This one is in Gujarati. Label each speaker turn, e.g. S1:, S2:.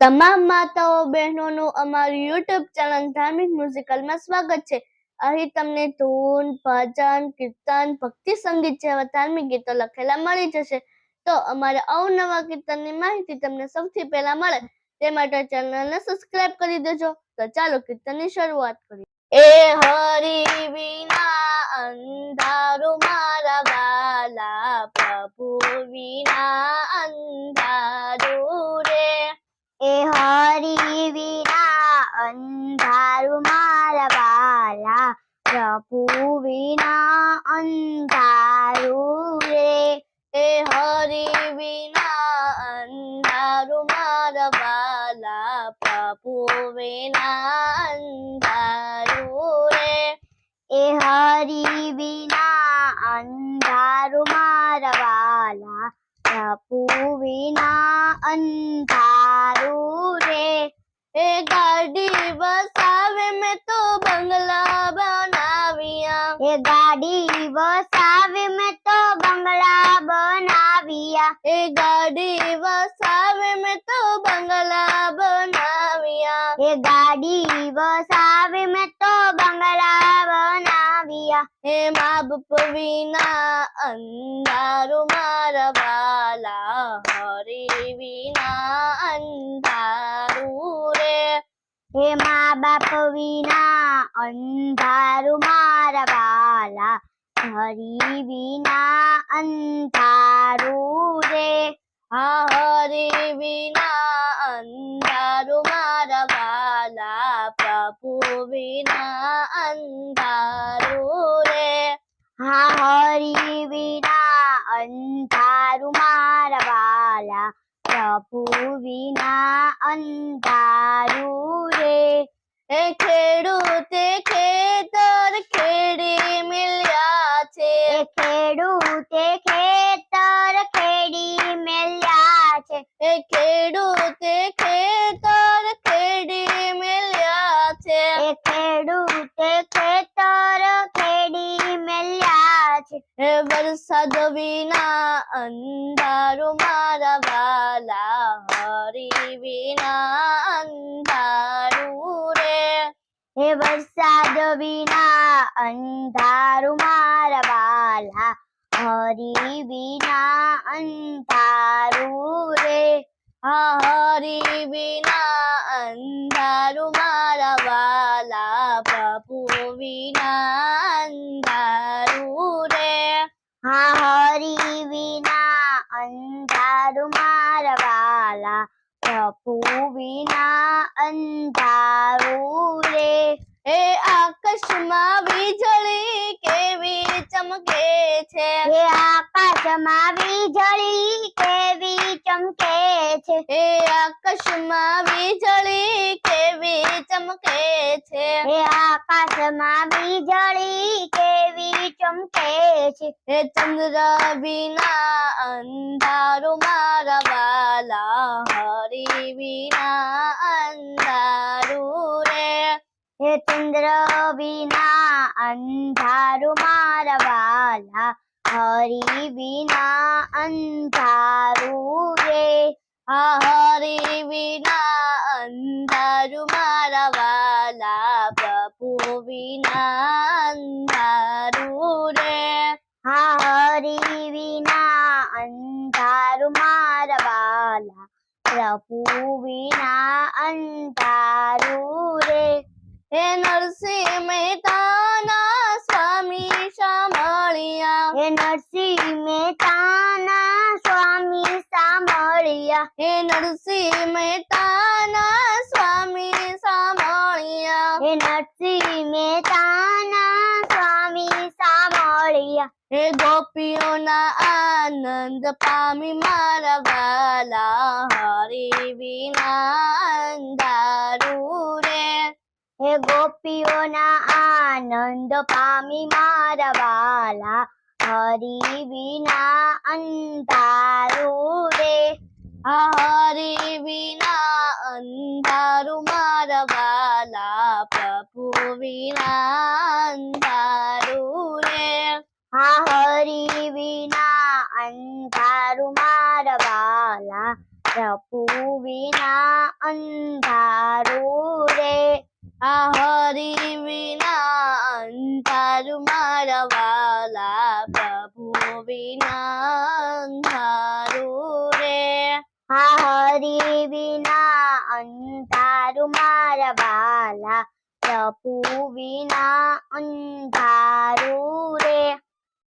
S1: તમામ માતાઓ, બહેનોનું અમારું યુટ્યુબ ચેનલ ધાર્મિક મ્યુઝિકલમાં સ્વાગત છે. અહીં તમને ધૂન, ભજન, કીર્તન, ભક્તિ સંગીત જેવા ધાર્મિક ગીતો લખેલા મળી જશે. તો અમારા અવનવા કીર્તનની માહિતી તમને સૌથી પહેલા મળે. તે માટે ચેનલને સબસ્ક્રાઇબ કરી દેજો. તો ચાલો કીર્તનની શરૂઆત કરીએ. એ હરી વિના અંધારું મારા વાલા પ્રભુ વિના અંધારું રે
S2: એ હરી વિના અંધારું મારા વાલા પ્રભુ વિના અંધારું રે
S1: એ હરિ વિના અંધારું મારા વાલા પ્રભુ વિના અંધારું રે
S2: એ હરિ વિના અંધારું મારા વાલા પ્રભુ વિના અંધારું રે
S1: એ ગાડી બસાવે મેં તો બંગલા બનાવ્યા
S2: એ ગાડી વસાવે, મેં તો બંગલા બનાવ્યા.
S1: એ ગાડી વસાવે, મેં તો બંગલા બનાવ્યા. હે મા બાપ વિના અંધારું મારા વાલા હરી વિના અંધારું રે.
S2: હે મા બાપ વિના અંધારું મારા વાલા હરી વિના અંધારું
S1: હા હરી વિના અંધારું મારા વાલા પ્રભુ વિના અંધારું રે.
S2: હા હરી વિના અંધારું મારા વાલા પ્રભુ વિના અંધારું રે.
S1: એ ખેડૂતે ખેતર ખેડી મિલ્યા છે
S2: એ ખેડૂતે ખેતર ખેડી મેલ્યા છે
S1: એ ખેડૂતે ખેતર ખેડી મેલ્યા છે.
S2: એ ખેડૂતે ખેતર ખેડી મેલ્યા છે.
S1: એ વરસાદ વિના અંધારું મારા વાલા હરી વિના અંધારું રે.
S2: હે વરસાદ વિના અંધારું મારા વાલા હરી વિના અંધારું રે.
S1: હરી વિના અંધારું મારા વાલા પ્રભુ વિના અંધારું રે.
S2: હરી વિના અંધારું મારા વાલા પ્રભુ વિના અંધારું રે.
S1: એ આકાશમાં વીજળી કેવી ચમકે છે?
S2: હે આકાશમાં વીજળી કેવી ચમકે છે?
S1: હે આકાશમાં વીજળી કેવી ચમકે છે?
S2: હે આકાશમાં વીજળી કેવી ચમકે છે?
S1: હે ચંદ્ર વિના અંધારો મારા વાલા હરી વિના અંધારું
S2: હે ચંદ્ર વિના અંધારું મારા વાલા હરી વિના અંધારું રે
S1: હરી વિના અંધારું મારા વાલા પ્રભુ વિના અંધારું રે
S2: હરી વિના અંધારું મારા વાલા પ્રભુ વિના અંધારું
S1: હે નરસિંહ મહેતાના સ્વામી સાંભળ્યા.
S2: હે નરસિંહ મહેતાના સ્વામી સાંભળ્યા.
S1: હે નરસિંહ મહેતાના સ્વામી સાંભળ્યા.
S2: હે નરસિંહ મહેતાના સ્વામી સાંભળ્યા.
S1: હે ગોપીઓના આનંદ પામી મારા વાલા હરી વિના અંધારું.
S2: હે ગોપીઓના આનંદ પામી મારા વાલા હરી વિના અંધારું રે.
S1: હરી વિના અંધારું મારા વાલા પ્રભુ વિના અંધારું રે.
S2: હા, હરી વિના અંધારું મારા વાલા પ્રભુ વિના અંધારું રે.
S1: આ હરી વિના અંધારું મારા વાલા પ્રભુ વિના અંધારું રે.
S2: આ હરી વિના અંધારું મારા વાલા પ્રભુ વિના અંધારું રે.